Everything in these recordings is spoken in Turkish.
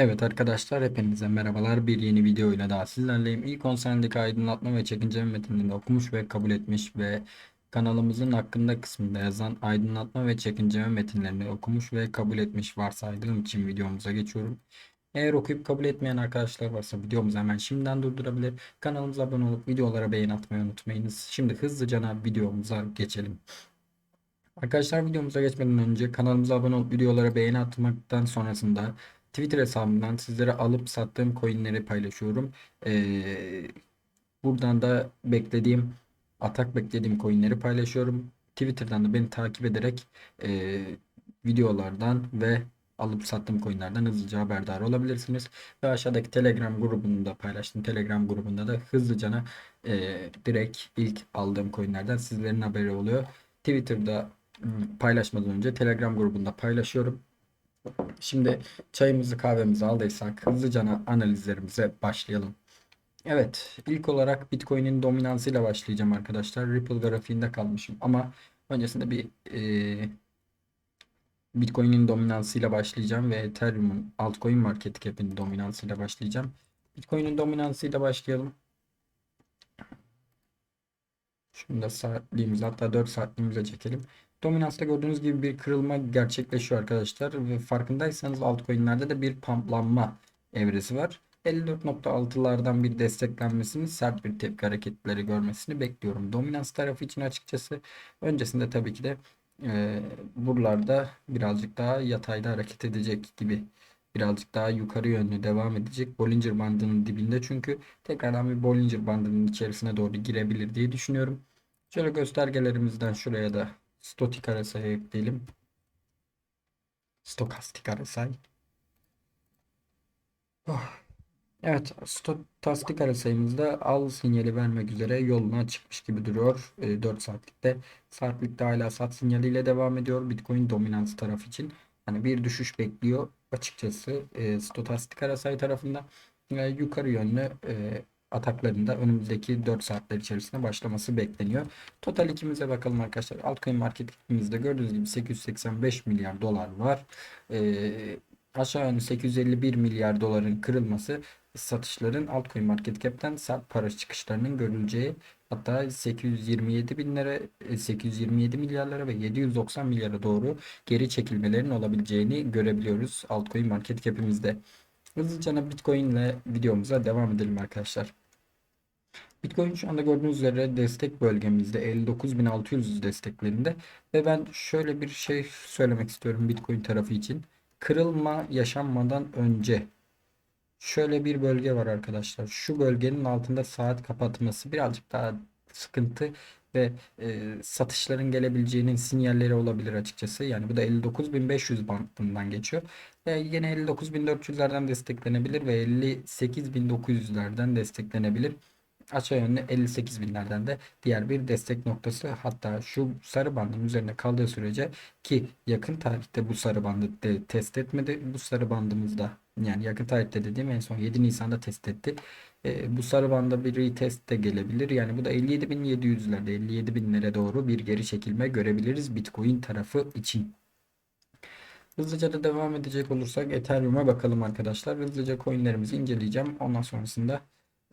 Evet arkadaşlar hepinize merhabalar. Bir yeni videoyla daha sizlerleyim. İlk 10 senedeki aydınlatma ve çekince metinlerini okumuş ve kabul etmiş ve kanalımızın hakkında kısmında yazan aydınlatma ve çekince metinlerini okumuş ve kabul etmiş varsaydığım için videomuza geçiyorum. Eğer okuyup kabul etmeyen arkadaşlar varsa videomuzu hemen şimdiden durdurabilir. Kanalımıza abone olup videolara beğen atmayı unutmayınız. Şimdi hızlıca videomuza geçelim. Arkadaşlar videomuza geçmeden önce kanalımıza abone olup videolara beğeni atmaktan sonrasında Twitter hesabımdan sizlere alıp sattığım coinleri paylaşıyorum. Ee, buradan da beklediğim atak beklediğim coinleri paylaşıyorum. Twitter'dan da beni takip ederek e, videolardan ve alıp sattığım coinlerden hızlıca haberdar olabilirsiniz. Ve aşağıdaki Telegram grubunu da paylaştım. Telegram grubunda da hızlıca e, direkt ilk aldığım coinlerden sizlerin haberi oluyor. Twitter'da paylaşmadan önce Telegram grubunda paylaşıyorum. Şimdi çayımızı kahvemizi aldıysak hızlıca analizlerimize başlayalım. Evet, ilk olarak Bitcoin'in dominansıyla başlayacağım arkadaşlar. Ripple grafiğinde kalmışım ama öncesinde bir e, Bitcoin'in dominansıyla başlayacağım ve Ethereum'un altcoin market cap'in dominansıyla başlayacağım. Bitcoin'in dominansıyla başlayalım. Şunu da saatliğimize hatta 4 saatliğimize çekelim. Dominansta gördüğünüz gibi bir kırılma gerçekleşiyor arkadaşlar. Ve farkındaysanız altcoin'lerde de bir pumplanma evresi var. 54.6'lardan bir desteklenmesini, sert bir tepki hareketleri görmesini bekliyorum. Dominans tarafı için açıkçası öncesinde tabii ki de e, buralarda birazcık daha yatayda hareket edecek gibi. Birazcık daha yukarı yönlü devam edecek. Bollinger bandının dibinde çünkü tekrardan bir Bollinger bandının içerisine doğru girebilir diye düşünüyorum. Şöyle göstergelerimizden şuraya da Stotik RSI'ye ekleyelim. Stokastik RSI. Oh. Evet, stokastik RSI'mizde al sinyali vermek üzere yoluna çıkmış gibi duruyor. E, 4 saatlikte. Saatlikte hala sat sinyaliyle devam ediyor. Bitcoin dominans tarafı için. Hani bir düşüş bekliyor açıkçası. E, stokastik RSI tarafında e, yukarı yönlü e, ataklarında önümüzdeki 4 saatler içerisinde başlaması bekleniyor. Total ikimize bakalım arkadaşlar. Altcoin marketimizde gördüğünüz gibi 885 milyar dolar var. Ee, aşağı yönlü 851 milyar doların kırılması satışların altcoin market cap'ten sert para çıkışlarının görüleceği hatta 827 binlere 827 milyarlara ve 790 milyara doğru geri çekilmelerin olabileceğini görebiliyoruz altcoin market cap'imizde. Hızlıca Bitcoin ile videomuza devam edelim arkadaşlar. Bitcoin şu anda gördüğünüz üzere destek bölgemizde 59.600 desteklerinde ve ben şöyle bir şey söylemek istiyorum Bitcoin tarafı için. Kırılma yaşanmadan önce şöyle bir bölge var arkadaşlar. Şu bölgenin altında saat kapatması birazcık daha sıkıntı ve e, satışların gelebileceğinin sinyalleri olabilir açıkçası. Yani bu da 59.500 bandından geçiyor. Ve yine 59.400'lerden desteklenebilir ve 58.900'lerden desteklenebilir. Aşağı yönlü 58.000'lerden de diğer bir destek noktası. Hatta şu sarı bandın üzerine kaldığı sürece ki yakın tarihte bu sarı bandı de test etmedi. Bu sarı bandımızda yani yakın tarihte dediğim en son 7 Nisan'da test etti. E, bu sarı banda bir retest de gelebilir. Yani bu da 57.700'lerde 57.000'lere doğru bir geri çekilme görebiliriz Bitcoin tarafı için. Hızlıca da devam edecek olursak Ethereum'a bakalım arkadaşlar. Hızlıca coinlerimizi inceleyeceğim. Ondan sonrasında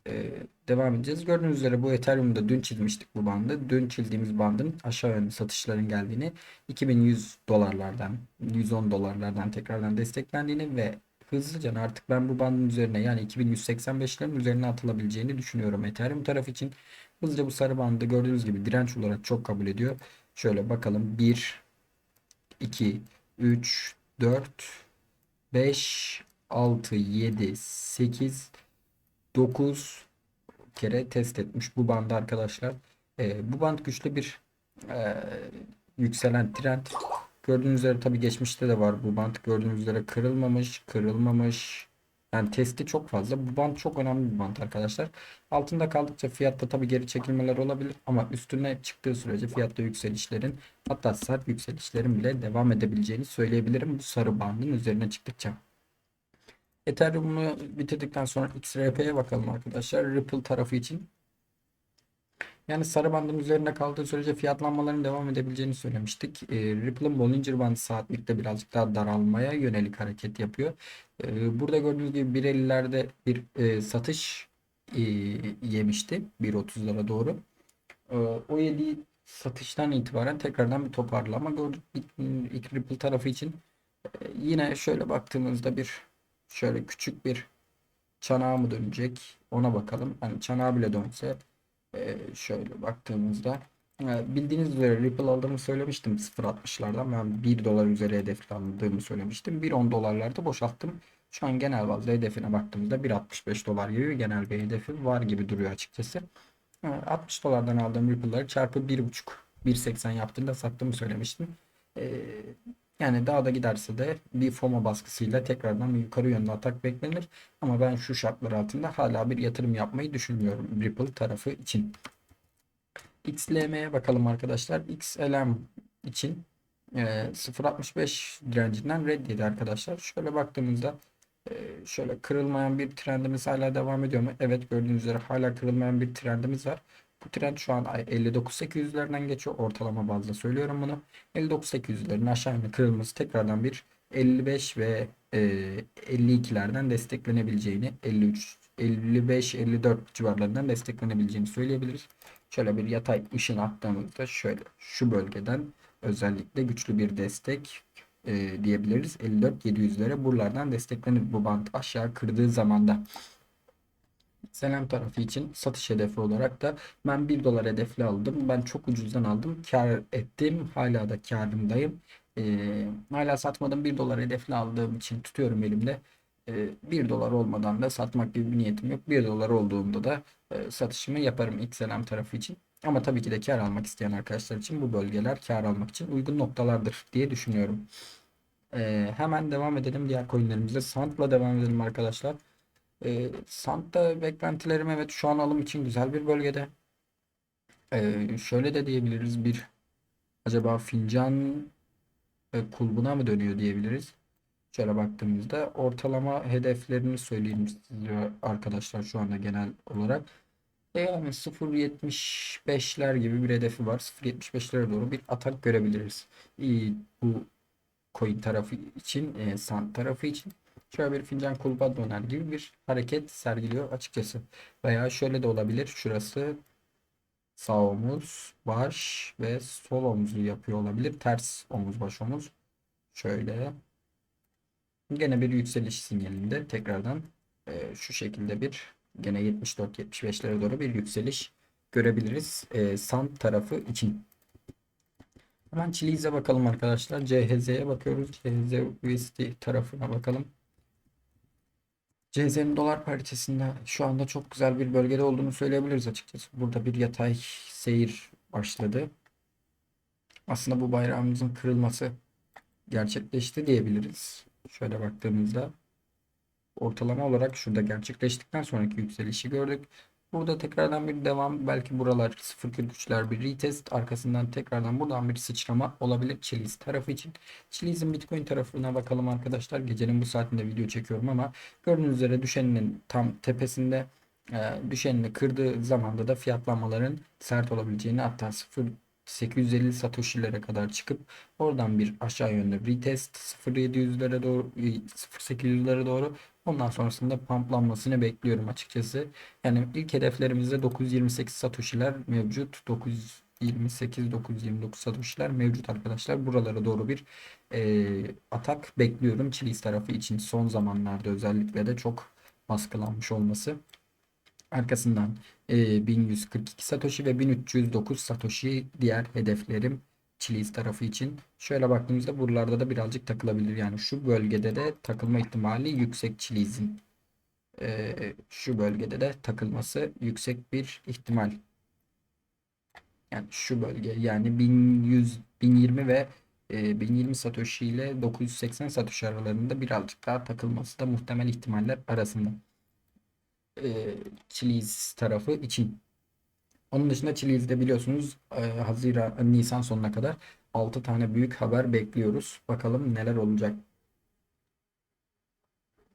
e, devam edeceğiz. Gördüğünüz üzere bu Ethereum'da dün çizmiştik bu bandı. Dün çizdiğimiz bandın aşağı yönlü satışların geldiğini 2100 dolarlardan 110 dolarlardan tekrardan desteklendiğini ve hızlıca artık ben bu bandın üzerine yani 2185'lerin üzerine atılabileceğini düşünüyorum Ethereum taraf için. Hızlıca bu sarı bandı gördüğünüz gibi direnç olarak çok kabul ediyor. Şöyle bakalım 1 2 3 4 5 6 7 8 9 kere test etmiş bu bandı arkadaşlar. E, bu band güçlü bir e, yükselen trend. Gördüğünüz üzere tabi geçmişte de var bu band. Gördüğünüz üzere kırılmamış, kırılmamış. Yani testi çok fazla. Bu band çok önemli bir band arkadaşlar. Altında kaldıkça fiyatta tabi geri çekilmeler olabilir ama üstüne çıktığı sürece fiyatta yükselişlerin hatta sert yükselişlerin bile devam edebileceğini söyleyebilirim bu sarı bandın üzerine çıktıkça. Ethereum'u bitirdikten sonra XRP'ye bakalım arkadaşlar. Ripple tarafı için. Yani sarı bandın üzerinde kaldığı sürece fiyatlanmaların devam edebileceğini söylemiştik. E, Ripple'ın Bollinger Bandı saatlikte birazcık daha daralmaya yönelik hareket yapıyor. E, burada gördüğünüz gibi 1.50'lerde bir e, satış e, yemişti 1.30'lara doğru. E, o yediği satıştan itibaren tekrardan bir toparlama gördük. İlk Ripple tarafı için e, yine şöyle baktığımızda bir şöyle küçük bir çanağa mı dönecek ona bakalım. Hani çanağa bile dönse e, şöyle baktığımızda e, bildiğiniz üzere Ripple aldığımı söylemiştim 0.60'lardan ben 1 dolar üzeri hedeflandığımı söylemiştim. 1.10 dolarlarda boşalttım. Şu an genel bazda hedefine baktığımızda 1.65 dolar gibi genel bir hedefi var gibi duruyor açıkçası. 60 dolardan aldığım Ripple'ları çarpı 1.5 1.80 yaptığında sattığımı söylemiştim. Ee, yani daha da giderse de bir FOMO baskısıyla tekrardan bir yukarı yönlü atak beklenir. Ama ben şu şartlar altında hala bir yatırım yapmayı düşünmüyorum Ripple tarafı için. XLM'ye bakalım arkadaşlar. XLM için e, 0.65 direncinden reddiydi arkadaşlar. Şöyle baktığımızda e, şöyle kırılmayan bir trendimiz hala devam ediyor mu? Evet gördüğünüz üzere hala kırılmayan bir trendimiz var. Bu trend şu an 59.800'lerden geçiyor. Ortalama bazda söylüyorum bunu. 59.800'lerin aşağı yönlü kırılması tekrardan bir 55 ve e, 52'lerden desteklenebileceğini 53 55-54 civarlarından desteklenebileceğini söyleyebiliriz. Şöyle bir yatay ışın attığımızda şöyle şu bölgeden özellikle güçlü bir destek e, diyebiliriz. 54-700'lere buralardan desteklenir bu band aşağı kırdığı zamanda. Selam tarafı için satış hedefi olarak da ben 1 dolar hedefli aldım. Ben çok ucuzdan aldım. Kar ettim. Hala da karımdayım. Ee, hala satmadım. 1 dolar hedefli aldığım için tutuyorum elimde. Ee, 1 dolar olmadan da satmak gibi bir niyetim yok. 1 dolar olduğunda da e, satışımı yaparım XLM tarafı için. Ama tabii ki de kar almak isteyen arkadaşlar için bu bölgeler kar almak için uygun noktalardır diye düşünüyorum. Ee, hemen devam edelim diğer coinlerimize. Sant'la devam edelim arkadaşlar. E, Sant'ta beklentilerim evet şu an alım için güzel bir bölgede. E, şöyle de diyebiliriz bir acaba fincan e, kulbuna mı dönüyor diyebiliriz. Şöyle baktığımızda ortalama hedeflerini söyleyeyim size arkadaşlar şu anda genel olarak. E yani 0.75'ler gibi bir hedefi var. 0.75'lere doğru bir atak görebiliriz. İyi, bu coin tarafı için, e, Sant tarafı için şöyle bir fincan kulba döner gibi bir hareket sergiliyor açıkçası. Veya şöyle de olabilir. Şurası sağ omuz, baş ve sol omuzu yapıyor olabilir. Ters omuz, baş omuz. Şöyle. Gene bir yükseliş sinyalinde tekrardan e, şu şekilde bir gene 74-75'lere doğru bir yükseliş görebiliriz. E, Sand tarafı için. Hemen Chili'ye bakalım arkadaşlar. CHZ'ye bakıyoruz. CHZ USD tarafına bakalım. CZ'nin dolar paritesinde şu anda çok güzel bir bölgede olduğunu söyleyebiliriz açıkçası. Burada bir yatay seyir başladı. Aslında bu bayrağımızın kırılması gerçekleşti diyebiliriz. Şöyle baktığımızda ortalama olarak şurada gerçekleştikten sonraki yükselişi gördük. Burada tekrardan bir devam. Belki buralar 0.43'ler bir retest. Arkasından tekrardan buradan bir sıçrama olabilir Chiliz tarafı için. Chiliz'in Bitcoin tarafına bakalım arkadaşlar. Gecenin bu saatinde video çekiyorum ama gördüğünüz üzere düşeninin tam tepesinde e, düşenini kırdığı zamanda da fiyatlanmaların sert olabileceğini hatta 0 850 Satoshi'lere kadar çıkıp oradan bir aşağı yönlü retest 0.700'lere doğru 0.800'lere doğru ondan sonrasında pumplanmasını bekliyorum açıkçası. Yani ilk hedeflerimizde 928 Satoshi'ler mevcut. 928 929 Satoshi'ler mevcut arkadaşlar. Buralara doğru bir e, atak bekliyorum. Chiliz tarafı için son zamanlarda özellikle de çok baskılanmış olması. Arkasından e, 1142 Satoshi ve 1309 Satoshi diğer hedeflerim Chiliz tarafı için. Şöyle baktığımızda buralarda da birazcık takılabilir. Yani şu bölgede de takılma ihtimali yüksek Chiliz'in. E, şu bölgede de takılması yüksek bir ihtimal. Yani şu bölge yani 1100 1020 ve e, 1020 Satoshi ile 980 Satoshi aralarında birazcık daha takılması da muhtemel ihtimaller arasında e, tarafı için. Onun dışında Chiliz'de biliyorsunuz e, Haziran, Nisan sonuna kadar 6 tane büyük haber bekliyoruz. Bakalım neler olacak.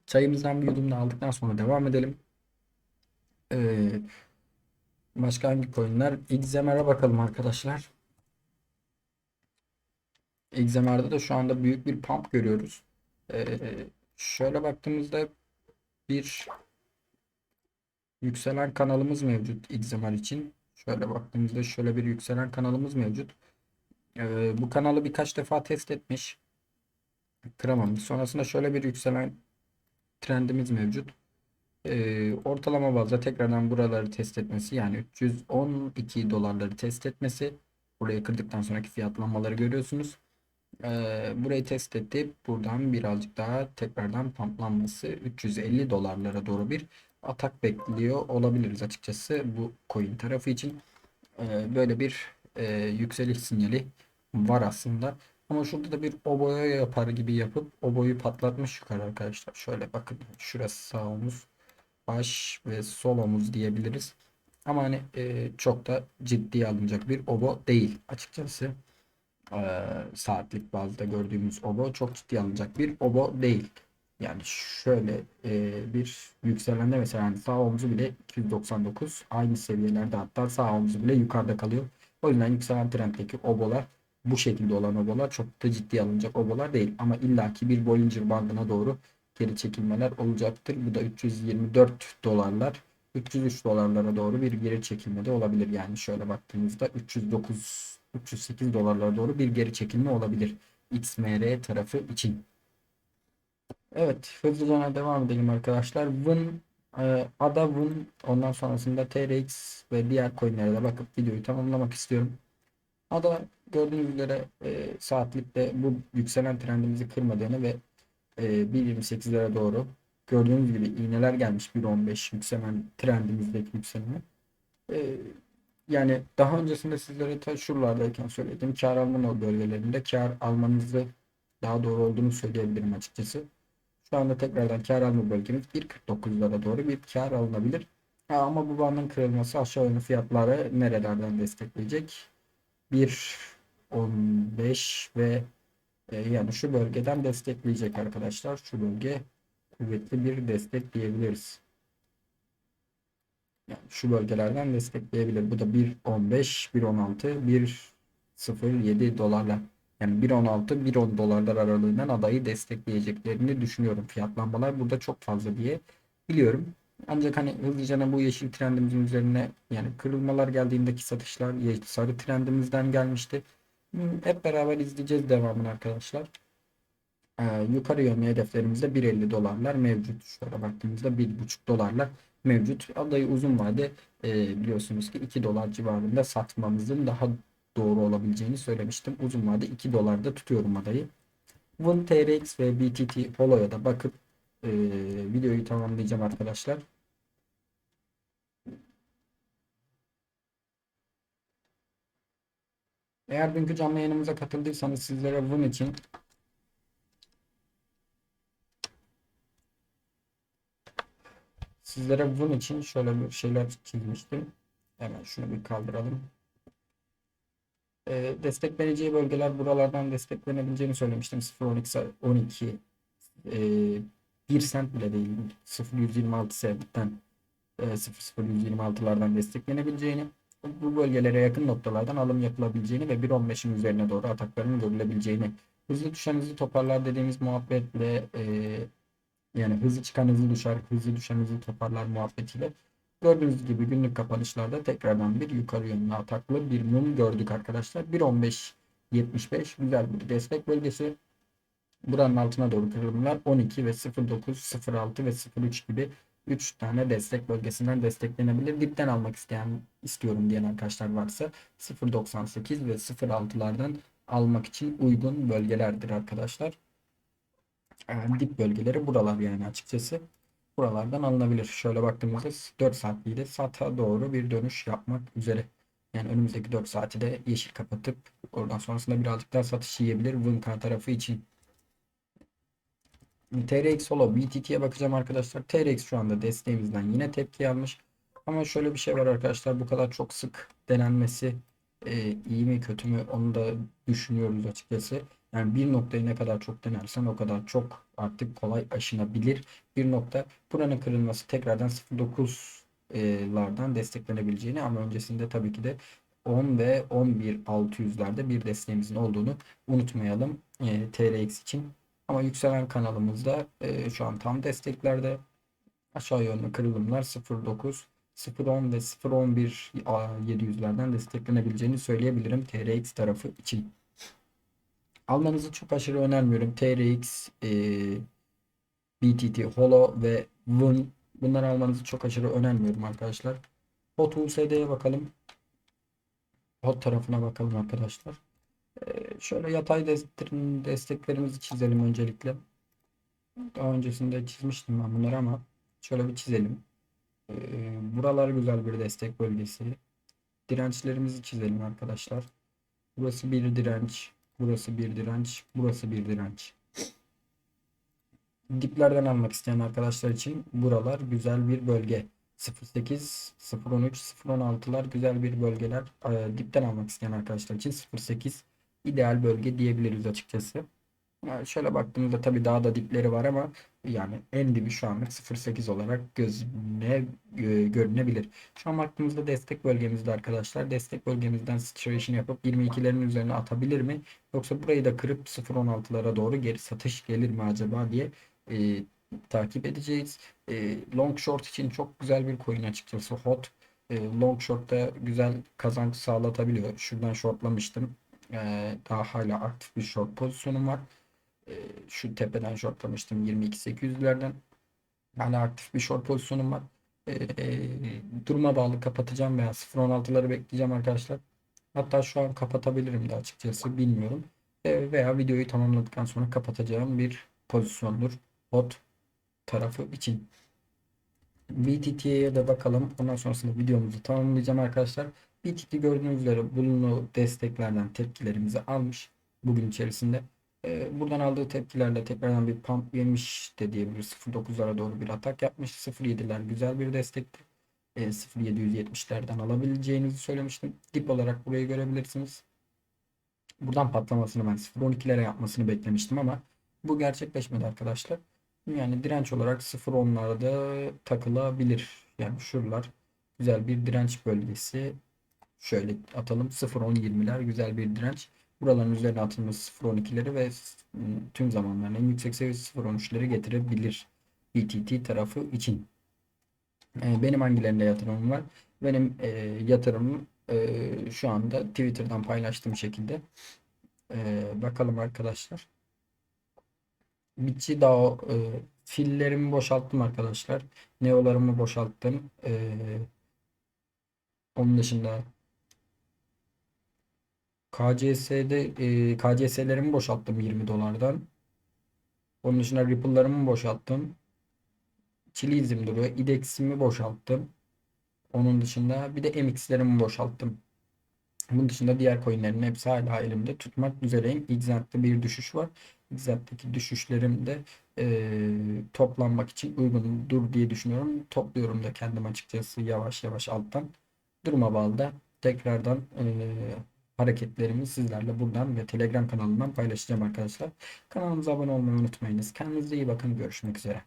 Çayımızdan bir yudum da aldıktan sonra devam edelim. Ee, Başka hangi coinler? XMR'e bakalım arkadaşlar. XMR'de de şu anda büyük bir pump görüyoruz. Ee, şöyle baktığımızda bir yükselen kanalımız mevcut XMR için. Şöyle baktığımızda şöyle bir yükselen kanalımız mevcut. Ee, bu kanalı birkaç defa test etmiş. Kıramamış. Sonrasında şöyle bir yükselen trendimiz mevcut. Ee, ortalama bazda tekrardan buraları test etmesi yani 312 dolarları test etmesi. Burayı kırdıktan sonraki fiyatlanmaları görüyorsunuz. Ee, burayı test etti. Buradan birazcık daha tekrardan pamplanması 350 dolarlara doğru bir atak bekliyor olabiliriz açıkçası bu coin tarafı için. Ee, böyle bir e, yükseliş sinyali var aslında. Ama şurada da bir oboya yapar gibi yapıp oboyu patlatmış yukarı arkadaşlar. Şöyle bakın şurası sağ omuz, baş ve sol omuz diyebiliriz. Ama hani e, çok da ciddiye alınacak bir obo değil açıkçası. Ee, saatlik bazda gördüğümüz obo çok ciddi alınacak bir obo değil. Yani şöyle e, bir yükselende mesela yani sağ omzu bile 299 aynı seviyelerde hatta sağ omzu bile yukarıda kalıyor. O yüzden yükselen trenddeki obolar bu şekilde olan obolar çok da ciddi alınacak obolar değil. Ama illaki bir Bollinger bandına doğru geri çekilmeler olacaktır. Bu da 324 dolarlar 303 dolarlara doğru bir geri çekilme de olabilir. Yani şöyle baktığımızda 309 308 dolarlara doğru bir geri çekilme olabilir. XMR tarafı için. Evet hızlıca devam edelim arkadaşlar. Win e, Ada Win ondan sonrasında TRX ve diğer coinlere de bakıp videoyu tamamlamak istiyorum. Ada gördüğünüz üzere e, saatlikte bu yükselen trendimizi kırmadığını ve e, 1.28'lere doğru gördüğünüz gibi iğneler gelmiş 1.15 yükselen trendimizdeki yükselme. E, yani daha öncesinde sizlere ta şuralardayken söyledim. Kar alma bölgelerinde kar almanızı daha doğru olduğunu söyleyebilirim açıkçası. Şu anda tekrardan kar alma bölgemiz 1.49'lara doğru bir kar alınabilir. Ama bu bandın kırılması aşağı yönlü fiyatları nerelerden destekleyecek? 1.15 ve e, yani şu bölgeden destekleyecek arkadaşlar. Şu bölge kuvvetli bir destek diyebiliriz. Yani şu bölgelerden destekleyebilir. Bu da 1.15, 1.16, 1.07 dolarla yani 1.16, 1.10 dolarlar aralığından adayı destekleyeceklerini düşünüyorum. Fiyatlanmalar burada çok fazla diye biliyorum. Ancak hani hızlıca bu yeşil trendimizin üzerine yani kırılmalar geldiğindeki satışlar sarı trendimizden gelmişti. Hmm, hep beraber izleyeceğiz devamını arkadaşlar. Ee, yukarı yönlü hedeflerimizde 1.50 dolarlar mevcut. Şöyle baktığımızda 1.5 dolarlar mevcut. Adayı uzun vade e, biliyorsunuz ki 2 dolar civarında satmamızın daha doğru olabileceğini söylemiştim. Uzun vade 2 dolarda tutuyorum adayı. Win TRX ve BTT Holo'ya da bakıp e, videoyu tamamlayacağım arkadaşlar. Eğer dünkü canlı yayınımıza katıldıysanız sizlere Win için Sizlere bunun için şöyle bir şeyler çizmiştim. Hemen şunu bir kaldıralım. E, destekleneceği bölgeler buralardan desteklenebileceğini söylemiştim. 0.12 12 e, 1 sent bile değil. 0.126 sentten e, 0.0126'lardan desteklenebileceğini bu bölgelere yakın noktalardan alım yapılabileceğini ve 1.15'in üzerine doğru atakların görülebileceğini hızlı düşen hızlı toparlar dediğimiz muhabbetle e, yani hızlı çıkan hızlı düşer, hızlı düşen hızlı toparlar muhabbetiyle gördüğünüz gibi günlük kapanışlarda tekrardan bir yukarı yönlü ataklı bir mum gördük arkadaşlar. 1.15 75 güzel bir destek bölgesi. Buranın altına doğru kırılımlar 12 ve 0.9, 0.6 ve 0.3 gibi 3 tane destek bölgesinden desteklenebilir. Dipten almak isteyen istiyorum diyen arkadaşlar varsa 0.98 ve 0.6'lardan almak için uygun bölgelerdir arkadaşlar dip bölgeleri buralar yani açıkçası. Buralardan alınabilir. Şöyle baktığımızda 4 saatliği SAT'a doğru bir dönüş yapmak üzere. Yani önümüzdeki 4 saati de yeşil kapatıp oradan sonrasında birazcık daha satış yiyebilir Vunka tarafı için. TRX Solo BTT'ye bakacağım arkadaşlar. TRX şu anda desteğimizden yine tepki almış. Ama şöyle bir şey var arkadaşlar. Bu kadar çok sık denenmesi e, iyi mi kötü mü onu da düşünüyoruz açıkçası. Yani bir noktayı ne kadar çok denersen o kadar çok artık kolay aşınabilir bir nokta. Buranın kırılması tekrardan 0.9 lardan desteklenebileceğini ama öncesinde tabii ki de 10 ve 11 600'lerde bir desteğimizin olduğunu unutmayalım e, TRX için. Ama yükselen kanalımızda e, şu an tam desteklerde aşağı yönlü kırılımlar 0.9 0.10 ve 0.11 700'lerden desteklenebileceğini söyleyebilirim TRX tarafı için. Almanızı çok aşırı önermiyorum. TRX, e, BTT, Holo ve WUN bunları almanızı çok aşırı önermiyorum arkadaşlar. Hot USD'ye bakalım. Hot tarafına bakalım arkadaşlar. Ee, şöyle yatay destek- desteklerimizi çizelim öncelikle. Daha öncesinde çizmiştim ben bunları ama şöyle bir çizelim. Ee, buralar güzel bir destek bölgesi. Dirençlerimizi çizelim arkadaşlar. Burası bir direnç, burası bir direnç, burası bir direnç. Diplerden almak isteyen arkadaşlar için buralar güzel bir bölge. 08, 013, 016'lar güzel bir bölgeler. Ee, dipten almak isteyen arkadaşlar için 08 ideal bölge diyebiliriz açıkçası. Yani şöyle baktığımızda tabii daha da dipleri var ama yani en dibi şu anlık 0.8 olarak gözüne gö- görünebilir. Şu an baktığımızda destek bölgemizde arkadaşlar. Destek bölgemizden situation yapıp 22'lerin üzerine atabilir mi? Yoksa burayı da kırıp 0.16'lara doğru geri satış gelir mi acaba diye e, takip edeceğiz. E, long short için çok güzel bir coin açıkçası. Hot e, long short'ta güzel kazanç sağlatabiliyor. Şuradan shortlamıştım. E, daha hala aktif bir short pozisyonum var. E, şu tepeden shortlamıştım 22.800'lerden. Hala aktif bir short pozisyonum var. E, duruma bağlı kapatacağım veya 0.16'ları bekleyeceğim arkadaşlar. Hatta şu an kapatabilirim de açıkçası bilmiyorum. E, veya videoyu tamamladıktan sonra kapatacağım bir pozisyondur. Hot tarafı için. BTT'ye de bakalım. Ondan sonrasında videomuzu tamamlayacağım arkadaşlar. BTT gördüğünüz üzere bulunduğu desteklerden tepkilerimizi almış bugün içerisinde. Ee, buradan aldığı tepkilerle tekrardan bir pump yemiş de diyebiliriz. 0.9'lara doğru bir atak yapmış. 0.7'ler güzel bir destekti. Ee, 0.770'lerden alabileceğinizi söylemiştim. Dip olarak burayı görebilirsiniz. Buradan patlamasını ben 0.12'lere yapmasını beklemiştim ama bu gerçekleşmedi arkadaşlar. Yani direnç olarak 0.10'larda takılabilir. Yani şuralar güzel bir direnç bölgesi. Şöyle atalım 0.10-20'ler güzel bir direnç. Buraların üzerine atılması 0.12'leri ve tüm zamanların en yüksek seviyesi 0.13'leri getirebilir. BTT tarafı için. E, benim hangilerinde yatırımım var? Benim e, yatırımım e, şu anda Twitter'dan paylaştığım şekilde. E, bakalım arkadaşlar. Bitçi Dao e, fillerimi boşalttım arkadaşlar. Neolarımı boşalttım. E, onun dışında KCS'de e, KCS'lerimi boşalttım 20 dolardan. Onun dışında Ripple'larımı boşalttım. Chili'zim duruyor. IDEX'imi boşalttım. Onun dışında bir de MX'lerimi boşalttım. Bunun dışında diğer coinlerin hepsi hala elimde tutmak üzereyim. XZ'de bir düşüş var. XZ'deki düşüşlerim de e, toplanmak için uygundur diye düşünüyorum. Topluyorum da kendim açıkçası yavaş yavaş alttan. Duruma bağlı da tekrardan e, hareketlerimi sizlerle buradan ve Telegram kanalından paylaşacağım arkadaşlar. Kanalımıza abone olmayı unutmayınız. Kendinize iyi bakın. Görüşmek üzere.